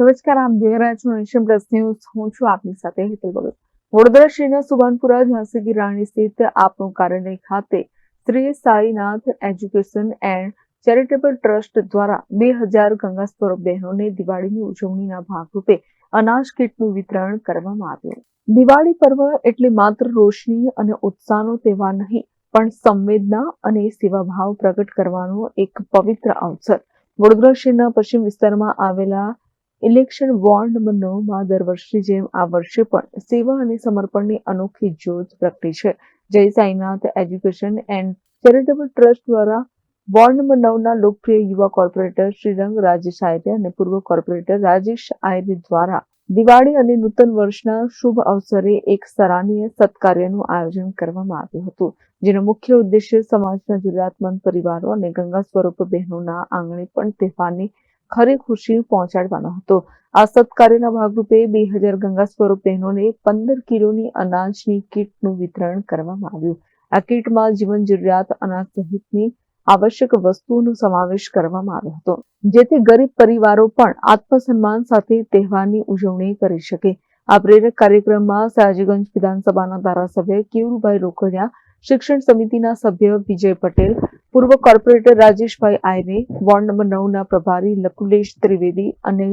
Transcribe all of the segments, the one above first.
નમસ્કાર, આપ જોઈ રહ્યા છો નેશન હું છું આપની સાથે હિતલ ભગત. વડોદરા શહેરના સુભાનપુરા ઝાંસી રાણી સ્થિત આપનું કાર્યાલય ખાતે Shri Sainath education and charitable trust દ્વારા બે હજાર ગંગા સ્વરૂપ બહેનોને દિવાળીની ઉજવણીના ભાગરૂપે અનાજ કીટનું વિતરણ કરવામાં આવ્યું. દિવાળી પર્વ એટલે માત્ર રોશની અને ઉત્સાહનો તહેવાર નહીં, પણ સંવેદના અને સેવાભાવ પ્રગટ કરવાનો એક પવિત્ર અવસર. વડોદરા શહેરના પશ્ચિમ વિસ્તારમાં આવેલા ઇલેક્શન વોર્ડ નંબર દર વર્ષની જેમ આ વર્ષે પણ સેવા અને સમર્પણની અનોખી જ્યોત પ્રગટી છે. Jai Sainath education and charitable trust દ્વારા વોર્ડ નંબર નવના લોકપ્રિય યુવા કોર્પોરેટર શ્રીરંગ રાજેશ આયરે અને પૂર્વ કોર્પોરેટર રાજેશ આયરે દ્વારા દિવાળી અને નૂતન વર્ષના શુભ અવસરે એક સરાહનીય સત્કાર્યનું આયોજન કરવામાં આવ્યું હતું, જેનો મુખ્ય ઉદ્દેશ્ય સમાજના જરૂરિયાતમંદ પરિવારો અને ગંગા સ્વરૂપ બહેનોના આંગણે પણ તહેવારની ખરી ખુશી પહોંચાડવાનો હતો. આ સત્કાર્યના ભાગરૂપે બે હજાર ગંગા સ્વરૂપ બહેનોને પંદર કિલોની અનાજની કીટનું વિતરણ કરવામાં આવ્યું. આ કીટમાં જીવન જરૂરિયાત, અનાજ સહિતની આવશ્યક વસ્તુઓનો સમાવેશ કરવામાં આવ્યો હતો, જેથી ગરીબ પરિવારો પણ આત્મસન્માન સાથે તહેવારની ઉજવણી કરી શકે. આ પ્રેરક કાર્યક્રમમાં સયાજીગંજ વિધાનસભાના ધારાસભ્ય કેવુભાઈ રોકડિયા શિક્ષણ સમિતિના સભ્ય વિજય પટેલ, પૂર્વ corporator Rajeshbhai Ayre, ward number નવના પ્રભારી લકુલેશ ત્રિવેદી અને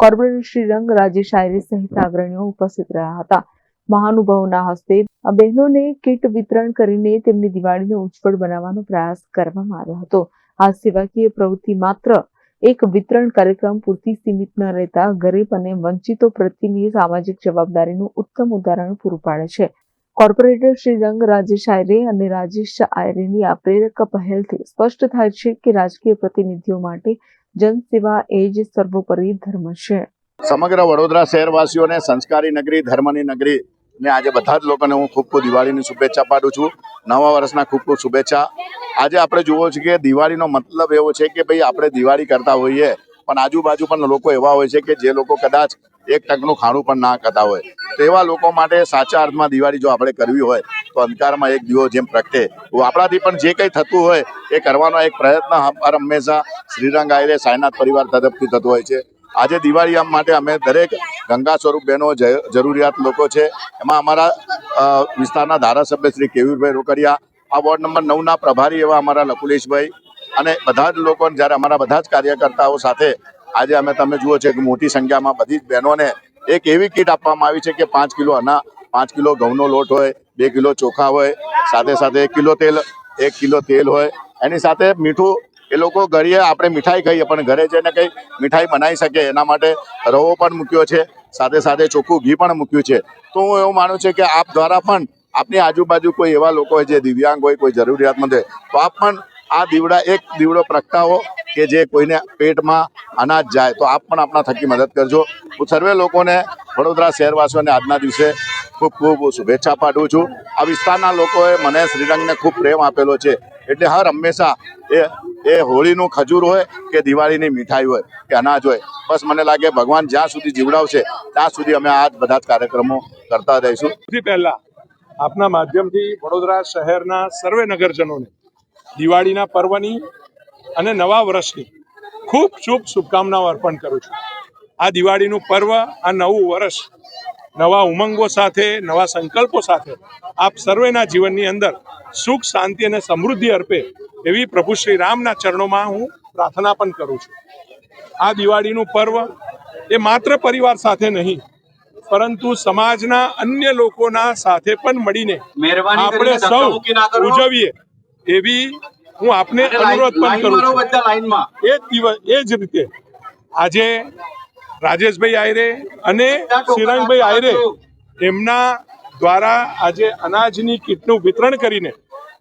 કોર્પોરેટર શ્રીરંગ રાજેશ આયરે સહિત અગ્રણીઓ ઉપસ્થિત રહ્યા હતા. મહાનુભાવોના હસ્તે આ બહેનોને કીટ વિતરણ કરીને તેમની દિવાળીને ઉજ્જવળ બનાવવાનો પ્રયાસ કરવામાં આવ્યો હતો. આ સેવાકીય પ્રવૃત્તિ માત્ર એક વિતરણ કાર્યક્રમ પૂરતી સીમિત ન રહેતા ગરીબ અને વંચિતો પ્રત્યેની સામાજિક જવાબદારીનું ઉત્તમ ઉદાહરણ પૂરું પાડે છે. કોર્પોરેટર શ્રી રંગ રાજેશ આયરે અને રાજેશ આયરેની આ પ્રેરક પહેલથી સ્પષ્ટ થાય છે કે રાજકીય પ્રતિનિધિઓ માટે જનસેવા એ જ સર્વોપરી ધર્મ છે. સમગ્ર વડોદરા શહેરવાસીઓને સંસ્કારી નગરી, ધર્મની નગરી ને આજે બધા જ લોકોને હું ખૂબ ખૂબ દિવાળીની શુભેચ્છા પાડું છું. નવા વર્ષના ખૂબ ખૂબ શુભેચ્છા. આજે આપણે જોવો છીએ કે દિવાળીનો મતલબ એવો છે કે ભાઈ આપણે દિવાળી કરતા હોઈએ, પણ આજુબાજુ પણ લોકો એવા હોય છે કે જે લોકો કદાચ એક ટકનું ખાણું પણ ના ખાતા હોય. તો એવા લોકો માટે સાચા અર્થમાં દિવાળી જો આપણે કરવી હોય, તો અંધકારમાં એક દીવો જેમ પ્રગટે. આપણાથી પણ જે કંઈ થતું હોય, એ કરવાનો એક પ્રયત્ન હર હંમેશા શ્રીરંગ આયરે સાયનાથ પરિવાર તરફથી થતો હોય છે. આજે દિવાળી આમ માટે અમે દરેક ગંગા સ્વરૂપ બહેનો જરૂરિયાત લોકો છે. એમાં અમારા વિસ્તારના ધારાસભ્ય શ્રી કેવીરભાઈ રોકડિયા, આ વોર્ડ નંબર નવના પ્રભારી એવા અમારા લકુલેશભાઈ અને બધા જ લોકો જ્યારે અમારા બધા જ કાર્યકર્તાઓ સાથે આજે અમે તમે જુઓ છે કે મોટી સંખ્યામાં બધી જ બહેનોને એક એવી કીટ આપવામાં આવી છે કે પાંચ કિલો અના પાંચ કિલો ઘઉંનો લોટ હોય, બે કિલો ચોખા હોય, સાથે સાથે એક કિલો તેલ, એક કિલો તેલ હોય. એની સાથે મીઠું, એ લોકો ઘરે આપણે મીઠાઈ ખાઈએ, પણ ઘરે જઈને કંઈ મીઠાઈ બનાવી શકે, એના માટે રવો પણ મૂક્યો છે, સાથે સાથે ચોખ્ખું ઘી પણ મૂક્યું છે. તો હું એવું માનું છું કે આપ દ્વારા પણ આપની આજુબાજુ કોઈ એવા લોકો હોય જે દિવ્યાંગ હોય, કોઈ જરૂરિયાતમંદ હોય, તો આપ પણ આ દીવડા એક દીવડો પ્રગટાવો કે જે કોઈને પેટમાં અનાજ જાય, તો આપ પણ આપણા થકી મદદ કરજો. હું સર્વે લોકોને, વડોદરા શહેરવાસીઓને આજના દિવસે ખૂબ ખૂબ શુભેચ્છા પાઠવું છું. આ વિસ્તારના લોકોએ મને શ્રીરંગને ખૂબ પ્રેમ આપેલો છે. એટલે હર હંમેશા એ એ હોળીનું ખજૂર હોય કે દિવાળીની મીઠાઈ હોય કે અનાજ હોય, બસ મને લાગે ભગવાન જ્યાં સુધી જીવડાવશે, ત્યાં સુધી અમે આ બધા જ કાર્યક્રમો કરતા રહીશું. સૌથી પહેલા આપના માધ્યમથી વડોદરા શહેરના સર્વે નગરજનોને દિવાળીના પર્વની અને નવા વર્ષની ખૂબ શુભ શુભકામનાઓ અર્પણ કરું છું. આ દિવાળીનું પર્વ આ નવું વર્ષ નવા ઉમંગો સાથે નવા સંકલ્પો સાથે આપ સર્વેના જીવનની અંદર સુખ શાંતિ અને સમૃદ્ધિ અર્પે એવી પ્રભુ શ્રી રામના ચરણોમાં હું પ્રાર્થના પણ કરું છું. આ દિવાળીનું પર્વ એ માત્ર પરિવાર સાથે નહીં પરંતુ સમાજના અન્ય લોકોના સાથે પણ મળીને આપણે સૌ. ઉજવીએ. એવી હું આપને અનુરોધ પણ કરું છું. એ દિવસ એ જ રીતે. આજે રાજેશભાઈ આયરે અને શ્રીરંગભાઈ આયરે એમના દ્વારા આજે અનાજની કીટનું વિતરણ કરીને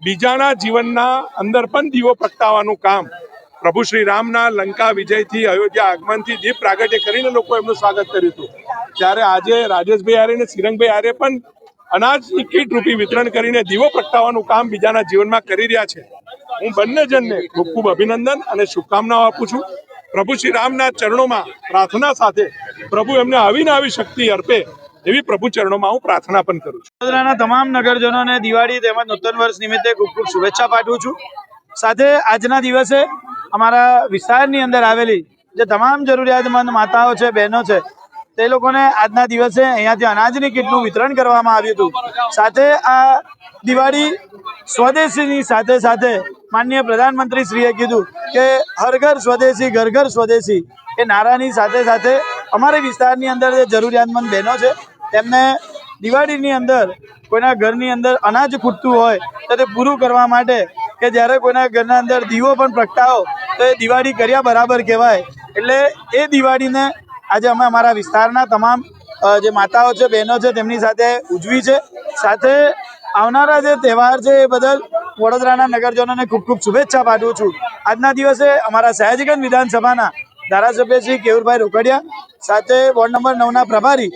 બીજાના જીવનના અંદર પણ દીવો પ્રગટાવવાનું કામ પ્રભુ શ્રી રામના લંકા વિજયથી અયોધ્યા આગમનથી દીપ પ્રાગટ્ય કરીને લોકો એમનું સ્વાગત કર્યું હતું. ત્યારે આજે રાજેશભાઈ આર્ય અને શ્રીરંગભાઈ આર્ય પણ અનાજની કીટ રૂપી વિતરણ કરીને દીવો પ્રગટાવવાનું કામ બીજાના જીવનમાં કરી રહ્યા છે. હું બંને જણને ખૂબ ખૂબ અભિનંદન અને શુભકામનાઓ આપું છું. પ્રભુ શ્રી રામના ચરણોમાં પ્રાર્થના સાથે પ્રભુ એમને આવી ને આવી શક્તિ અર્પે એવી પ્રભુ ચરણોમાં હું પ્રાર્થના પણ કરું છું. વડોદરાના તમામ નગરજનોને દિવાળી તેમજ નૂતન વર્ષ નિમિત્તે ખૂબ ખૂબ શુભેચ્છા પાઠવું છું. સાથે આજના દિવસે અમારા વિસ્તારની અંદર આવેલી જે તમામ જરૂરિયાતમંદ માતાઓ છે, બહેનો છે તે લોકોને આજના દિવસે અહીંયાથી અનાજની કીટનું વિતરણ કરવામાં આવ્યું હતું. સાથે આ દિવાળી સ્વદેશીની સાથે સાથે માનનીય પ્રધાનમંત્રી શ્રીએ કીધું કે હર ઘર સ્વદેશી, ઘર ઘર સ્વદેશી. એ નારાની સાથે સાથે અમારા વિસ્તારની અંદર જે જરૂરિયાતમંદ બહેનો છે, તેમને દિવાળીની અંદર કોઈના ઘરની અંદર અનાજ ખૂટતું હોય તો તે પૂરું કરવા માટે કે જ્યારે કોઈના ઘરના અંદર દીવો પણ પ્રગટાવો તો એ દિવાળી કર્યા બરાબર કહેવાય. એટલે એ દિવાળીને આજે અમે અમારા વિસ્તારના તમામ જે માતાઓ છે, બહેનો છે, તેમની સાથે ઉજવી છે. સાથે આવનારા જે તહેવાર છે એ બદલ વડોદરાના નગરજનોને ખૂબ ખૂબ શુભેચ્છા પાઠવું છું. આજના દિવસે અમારા સયાજીગંજ વિધાનસભાના ધારાસભ્ય શ્રી કેવુરભાઈ રોકડિયા, સાથે વોર્ડ નંબર નવના પ્રભારી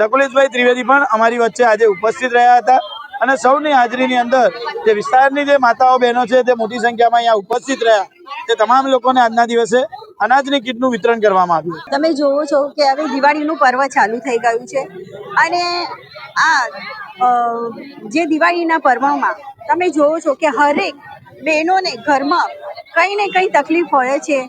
લકુલેશભાઈ ત્રિવેદી પણ અમારી વચ્ચે આજે ઉપસ્થિત રહ્યા હતા. અને સૌની હાજરીની અંદર જે વિસ્તારની જે માતાઓ બહેનો છે તે મોટી સંખ્યામાં અહીંયા ઉપસ્થિત રહ્યા. તે તમામ લોકોને આજના દિવસે અનાજની કીટનું વિતરણ કરવામાં આવ્યું તમે જોવો છો કે હવે દિવાળીનું પર્વ ચાલુ થઈ ગયું છે. અને આ જે દિવાળીના પર્વમાં તમે જોવો છો કે હરેક બહેનોને ઘરમાં કંઈ ને કંઈ તકલીફ હોય છે.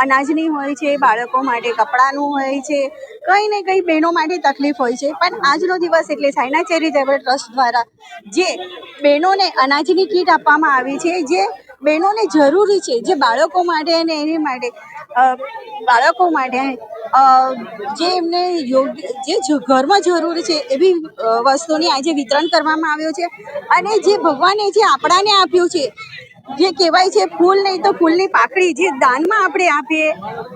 અનાજની હોય છે, બાળકો માટે કપડાનું હોય છે, કંઈ ને કંઈ બહેનો માટે તકલીફ હોય છે. પણ આજનો દિવસ એટલે સાયના ચેરિટેબલ ટ્રસ્ટ દ્વારા જે બહેનોને અનાજની કીટ આપવામાં આવી છે, જે બહેનોને જરૂરી છે, જે બાળકો માટે અને એની માટે બાળકો માટે જે એમને યોગ્ય, જે ઘરમાં જરૂરી છે એવી વસ્તુની આજે વિતરણ કરવામાં આવ્યું છે. અને જે ભગવાને જે આપણાને આપ્યું છે, જે કહેવાય છે ફૂલ નહીં તો ફૂલની પાકડી જે દાનમાં આપણે આપીએ,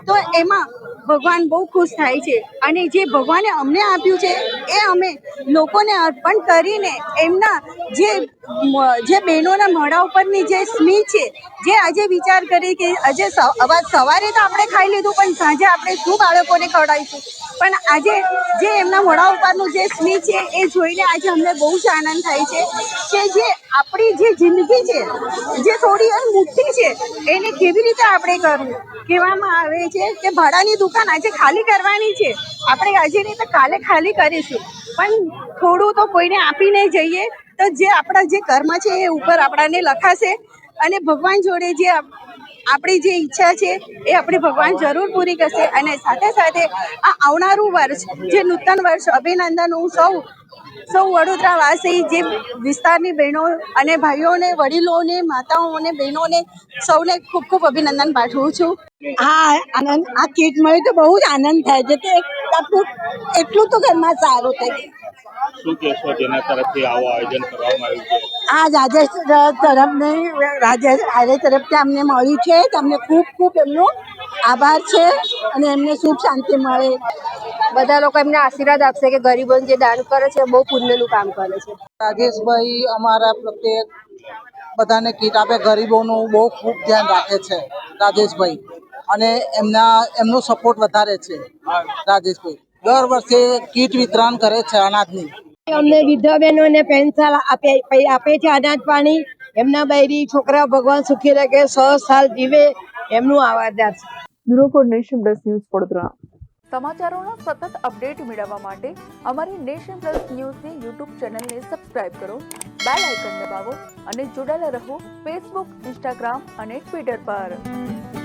તો એમાં ભગવાન બહુ ખુશ થાય છે. અને જે ભગવાને અમને આપ્યું છે, એ અમે લોકોને અર્પણ કરીને એમના જે જે બહેનોના મોઢા ઉપરની જે સ્મિત છે, જે આજે વિચાર કરી કે આજે સવારે તો આપણે ખાઈ લીધું, પણ સાંજે આપણે શું બાળકોને ખવડાવીશું? પણ આજે જે એમના મોઢા ઉપરનું જે સ્મિત છે, એ જોઈને આજે અમને બહુ જ આનંદ થાય છે કે જે આપણી જે જિંદગી છે, જે થોડી મોટી છે, એને કેવી રીતે આપણે કરવું? કહેવામાં આવે છે કે ભાડાની દુકાન આજે ખાલી કરવાની છે. આપણે આજે નહીં તો કાલે ખાલી કરીશું. પણ થોડું તો કોઈને આપીને જઈએ તો જે આપણા જે કર્મ છે એ ઉપર આપણાને લખાશે અને ભગવાન જોડે જે આપ- આપણી જે ઈચ્છા છે એ આપણે ભગવાન જરૂર પૂરી કરશે અને સાથે સાથે આ આવનારું વર્ષ, જે નૂતન વર્ષ અભિનંદન હું સૌ સૌ વડોદરાવાસી જે વિસ્તારની બહેનો અને ભાઈઓને, વડીલોને, માતાઓને, બહેનોને સૌને ખૂબ ખૂબ અભિનંદન પાઠવું છું. હા, આનંદ, આ કીટ મળ્યું તો બહુ જ આનંદ થાય છે. તે એટલું એટલું તો ઘરમાં સારું થઈ શું કહેશો જેના તરફથી આવું આયોજન કરવામાં આવ્યું છે? આ રાજેશ તરફની રાજેશ આર્ય તરફથી અમને મળ્યું છે. તમને ખૂબ ખૂબ એમનો આભાર છે અને એમને સુખ શાંતિ મળે. બધા લોકો એમને આશીર્વાદ આપશે કે ગરીબોને જે દાન કરે છે બહુ પુણ્યનું કામ કરે છે. રાજેશભાઈ અમારા પ્રત્યે બધાને કીટ આપે ગરીબોનું બહુ ખૂબ ધ્યાન રાખે છે રાજેશભાઈ. અને એમના એમનો સપોર્ટ વધારે છે. રાજેશભાઈ. દર વર્ષે કીટ વિતરણ કરે છે અનાજની. અમને વિધવા બહેનોને પેન્શન આપે આપે છે અનાજ પાણી. એમના બૈરી છોકરા ભગવાન સુખી રાખે સો સાલ જીવે એમનું આવાદાર છે. Bureau for Nation Plus News Vadodara. સમાચારોનો સતત અપડેટ મેળવવા માટે અમારી નેશન પ્લસ ન્યૂઝની યુટ્યુબ ચેનલને સબસ્ક્રાઇબ કરો બેલ આઇકન દબાવો અને જોડાયેલા રહો ફેસબુક ઇન્સ્ટાગ્રામ અને ટ્વિટર પર.